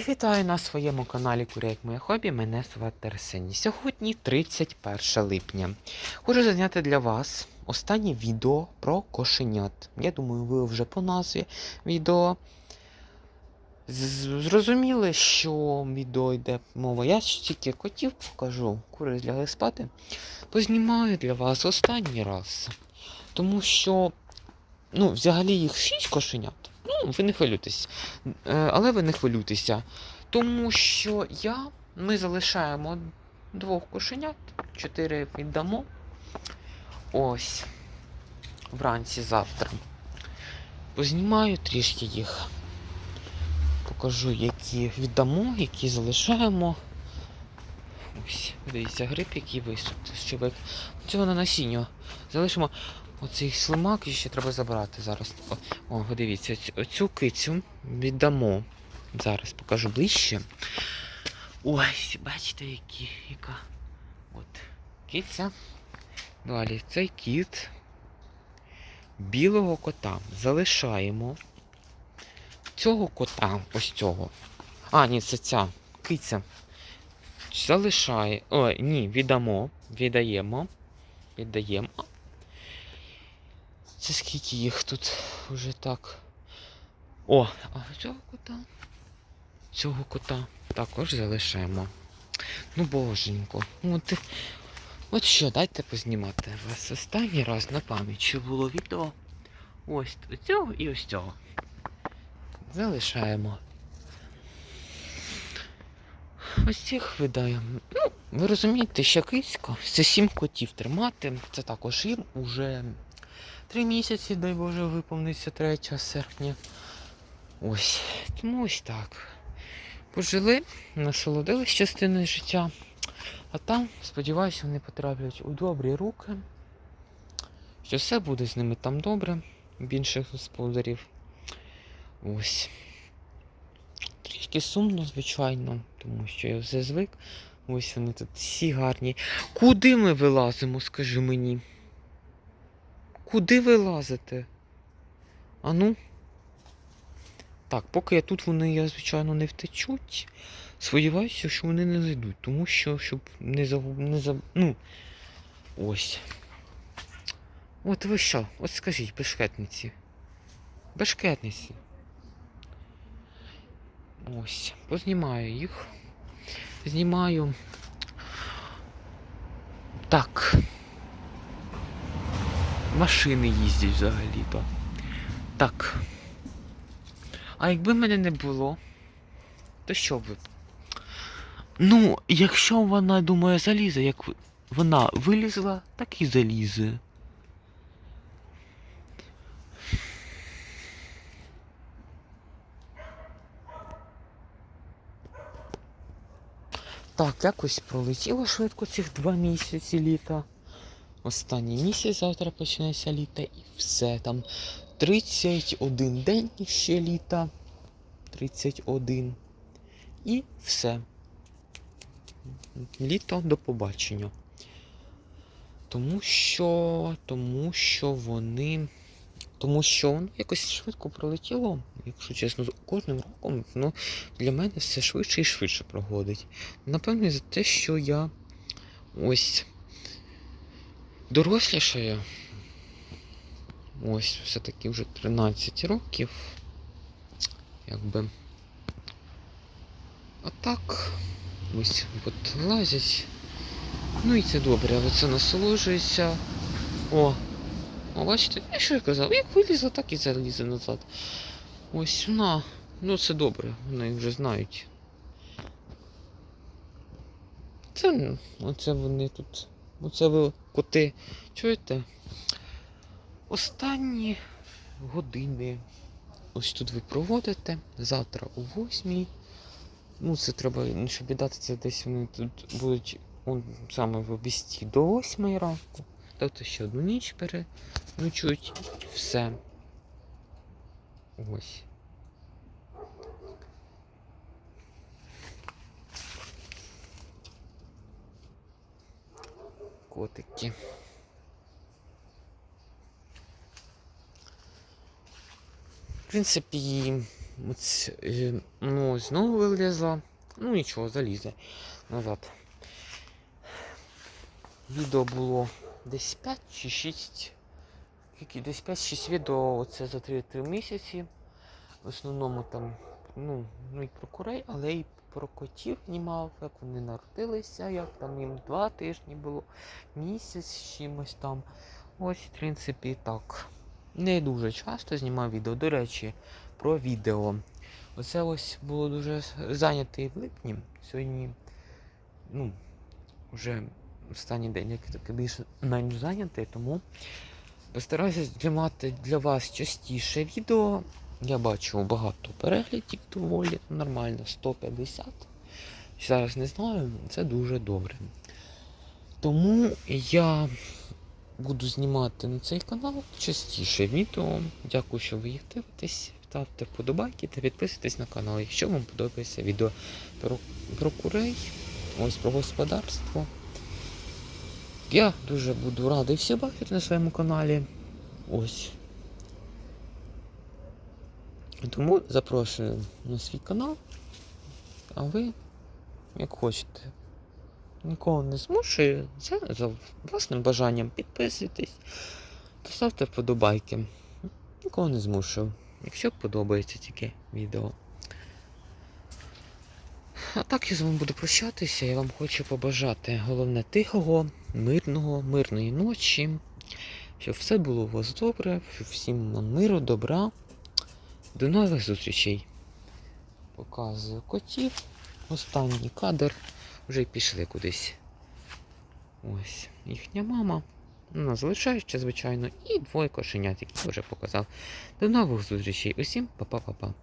Вітаю на своєму каналі Куря як моє хобі. Мене звати Арсеній. Сьогодні 31 липня. Хочу зняти для вас останнє відео про кошенят. Я думаю, ви вже по назві відео зрозуміли, що відео йде мова. Я тільки котів покажу, кури злягли спати. Познімаю для вас останній раз. Тому що, ну, взагалі їх 6 кошенят. Ну, ви не хвилюйтесь. Е, Але ви не хвилюйтеся. Тому що я, ми залишаємо двох кошенят, чотири віддамо. Ось. Вранці завтра. Познімаю трішки їх. Покажу, які віддамо, які залишаємо. Ось, дивіться, гриб, який висок. Щебек. Цього на насіння. Залишимо оцей слимак і ще треба забрати зараз. О, о дивіться, оцю кицю віддамо. Зараз покажу ближче. Ось, бачите, які, яка. От. Киця. Далі цей кіт. Білого кота залишаємо. Цього кота, ось цього. А, ні, це ця киця. Залишає. Ой, ні, віддамо. Віддаємо. Віддаємо. Це скільки їх тут вже так. О, а цього кота. Цього кота також залишаємо. Ну, боженько. От, от що, дайте познімати вас останній раз на пам'ять, що було відео. Ось цього і ось цього. Залишаємо. Ось цих видаємо. Ну, ви розумієте, що кисько, це сім котів тримати. Це також їм уже три місяці, дай Боже, виповниться 3 серпня. Ось. Тому ось так. Пожили, насолодились частиною життя. А там, сподіваюся, вони потраплять у добрі руки. Що все буде з ними там добре, в інших господарів. Ось. Трішки сумно, звичайно, тому що я вже звик. Ось вони тут всі гарні. Куди ми вилазимо, скажи мені? Куди ви лазите? Ану? Так, поки я тут, вони, я, звичайно, не втечуть. Сподіваюся, що вони не зайдуть, тому що, щоб не загуб... не за... Ну. Ось. От ви що? От скажіть, бешкетниці. Бешкетниці. Ось. Познімаю їх. Знімаю. Так. Машини їздять взагалі-то. Так. А якби мене не було, то що би? Ну, якщо вона думає залізе, як вона вилізла, так і залізе. Так, якось пролетіло швидко цих два місяці літа. Останній місяць завтра почнеться літо і все там 31 день ще літа. 31. І все. Літо до побачення. Тому що. Тому що вони. Тому що воно якось швидко пролетіло, якщо чесно, з кожним роком воно для мене все швидше і швидше проходить. Напевно, за те, що я ось дорослішаю. Ось, все-таки вже 13 років. Якби. А так. Ось от лазять. Ну і це добре, але це насолоджується. О! О, бачите, я що я казав, як вилізла, так і залізе назад. Ось вона. Ну це добре, вони вже знають. Це, ну, оце вони тут. Оце ви коти. Чуєте? Останні години. Ось тут ви проводите. Завтра о 8. Ну, це треба, щоб віддати це десь вони тут будуть он, саме в обісті до 8 ранку. Тобто ще одну ніч переночують. Все. Ось. Котики. В принципі, е, ну, знову вилізла. Ну нічого, залізе назад. Відео було десь 5 чи 6. Скільки? Десь 5-6 відео оце за 3-3 місяці. В основному там, ну, ну і про курей, але й про котів знімав, як вони народилися, як там їм два тижні було, місяць чимось там. Ось, в принципі, так. Не дуже часто знімав відео. До речі, про відео. Оце ось було дуже зайнятий в липні. Сьогодні, ну, вже останній день, як таки більш менш зайнятий, тому постараюся знімати для вас частіше відео. Я бачу багато переглядів доволі нормально, 150. Зараз не знаю, це дуже добре. Тому я буду знімати на цей канал частіше відео. Дякую, що ви їх дивитесь. Ставте вподобайки та підписуйтесь на канал, якщо вам подобається відео про, про курей, ось про господарство. Я дуже буду радий всіх бачити на своєму каналі. Ось. Тому запрошую на свій канал. А ви, як хочете. Нікого не змушую. Це за власним бажанням підписуйтесь. Та ставте вподобайки. Нікого не змушую. Якщо подобається тільки відео. А так я з вами буду прощатися. Я вам хочу побажати головне тихого, мирного, мирної ночі. Щоб все було у вас добре, щоб всім миру, добра. До нових зустрічей. Показую котів. Останній кадр. Вже й пішли кудись. Ось їхня мама. Вона залишається, звичайно, і двоє кошенят, які я вже показав. До нових зустрічей. Усім па-па-па-па.